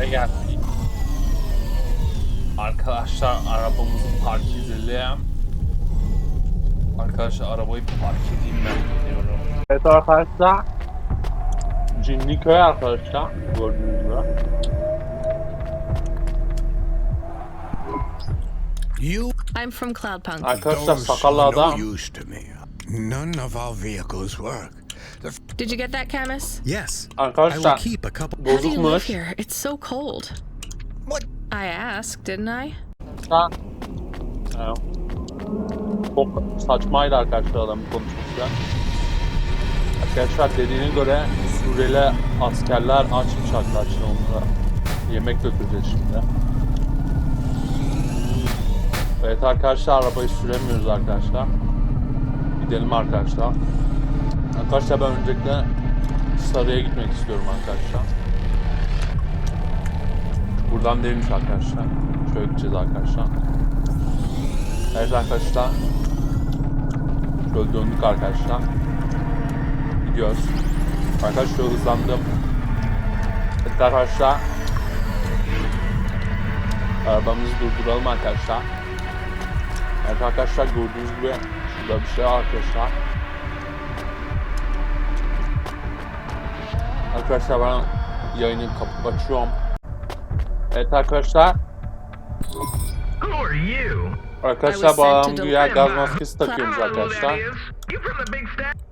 Ne geldik? Arkadaşlar arabamızı park edelim. Arkadaşlar arabayı park edeyim ben diyorum. Evet arkadaşlar. Cinliköy arkadaşlar. Gördüğünüz gibi. You I'm from Cloudpunk. Arkadaşlar sakallı adam. use to me. None of our vehicles work. Did you get that, Camus? yes, I will Arkadaşlar keep a couple. How do you live here? It's so cold. What? I asked, didn't I? Ha. Ha. Çok saçmaydı arkadaşlar adamın konuşması. Arkadaşlar dediğine göre Suriyeli askerler açmış arkadaşlar onlara. Yemek götüreceğiz şimdi. Evet arkadaşlar arabayı süremiyoruz arkadaşlar. Gidelim arkadaşlar. Arkadaşlar ben öncelikle Sarı'ya gitmek istiyorum arkadaşlar. Buradan değilmiş arkadaşlar. Şöyle gideceğiz arkadaşlar. Evet arkadaşlar. Şöyle döndük arkadaşlar. Gidiyoruz. Arkadaşlar şöyle hızlandım. Evet arkadaşlar. Arabamızı durduralım arkadaşlar. Evet arkadaşlar gördüğünüz gibi şurada bir şey arkadaşlar. Arkadaşlar ben yayını kapı açıyorum. Evet arkadaşlar. Who are you? Arkadaşlar deliver- gaz maskesi that arkadaşlar.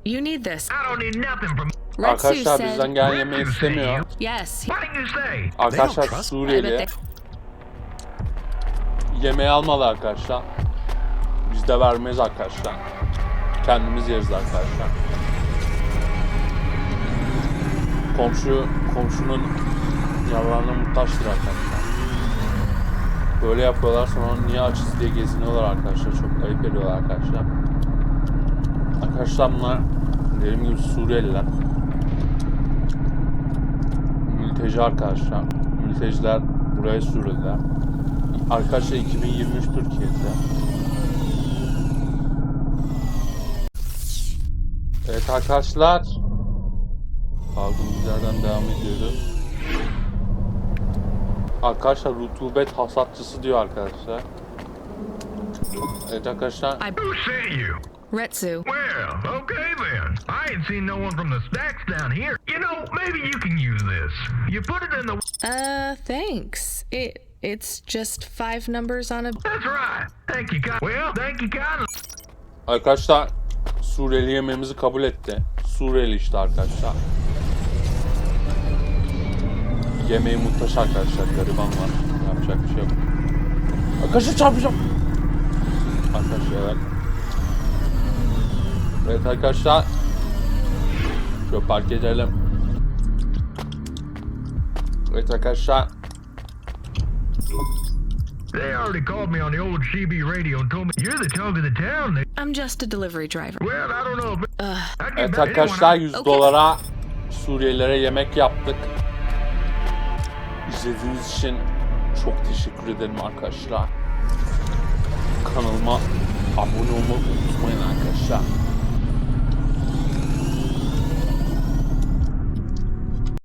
You need this. I don't need nothing from. Retsu Arkadaşlar bizden gelen yemeği istemiyor. Yes. Arkadaşlar Suriyeli yemeği almalı arkadaşlar. Biz de vermeyiz arkadaşlar. Kendimiz yeriz arkadaşlar. Komşu, komşunun yararına muhtaçtır arkadaşlar. Böyle yapıyorlar sonra niye açız diye geziniyorlar arkadaşlar. Çok ayıp ediyorlar arkadaşlar. Arkadaşlar bunlar dediğim gibi Suriyeliler. Mülteci arkadaşlar. Mülteciler buraya sürüldüler. Arkadaşlar 2023 Türkiye'de. Evet arkadaşlar. Kaldığımız yerden devam ediyoruz. Arkadaşlar rutubet hasatçısı diyor arkadaşlar. Evet arkadaşlar. I Who sent you? Retsu. Well, okay then. I ain't seen no one from the stacks down here. You know, maybe you can use this. You put it in the. Uh, thanks. It it's just five numbers on a. That's right. Thank you, kind. Well, thank you, kind. Arkadaşlar Suriyeli yemeğimizi kabul etti. Suriyeli işte arkadaşlar. Yemeği muhtaç arkadaşlar. Gariban var. Yapacak bir şey yok. Arkadaşlar çarpacağım. Arkadaşlar evet. Evet arkadaşlar. Şöyle park edelim. Evet arkadaşlar. They already called me on the old CB radio and told me you're the talk of the town. I'm just a delivery driver. well, I don't know. I can Evet arkadaşlar I- 100 Okey. dolara Suriyelilere yemek yaptık. İzlediğiniz için çok teşekkür ederim arkadaşlar. Kanalıma abone olmayı unutmayın arkadaşlar.